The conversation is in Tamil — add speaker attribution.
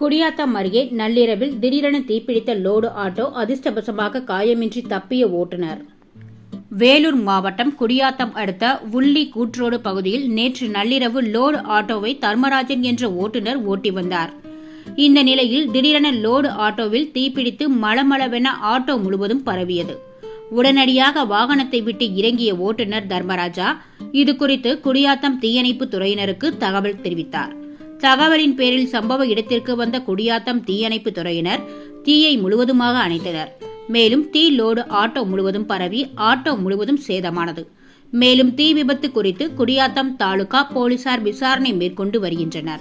Speaker 1: குடியாத்தம் அருகே நள்ளிரவில் திடீரென தீப்பிடித்த லோடு ஆட்டோ அதிர்ஷ்டவசமாக காயமின்றி தப்பிய ஓட்டுநர். வேலூர் மாவட்டம் குடியாத்தம் அடுத்த உள்ளி கூற்றோடு பகுதியில் நேற்று நள்ளிரவு லோடு ஆட்டோவை தர்மராஜன் என்ற ஓட்டுநர் ஓட்டி வந்தார். இந்த நிலையில் திடீரென லோடு ஆட்டோவில் தீப்பிடித்து மளமளவென ஆட்டோ முழுவதும் பரவியது. உடனடியாக வாகனத்தை விட்டு இறங்கிய ஓட்டுநர் தர்மராஜா இது குறித்து குடியாத்தம் தீயணைப்பு துறையினருக்கு தகவல் தெரிவித்தார். தகவலின் பேரில் சம்பவ இடத்திற்கு வந்த குடியாத்தம் தீயணைப்பு துறையினர் தீயை முழுவதுமாக அணைத்தனர். மேலும் தீ லோடு ஆட்டோ முழுவதும் பரவி ஆட்டோ முழுவதும் சேதமானது. மேலும் தீ விபத்து குறித்து குடியாத்தம் தாலுகா போலீசார் விசாரணை மேற்கொண்டு வருகின்றனர்.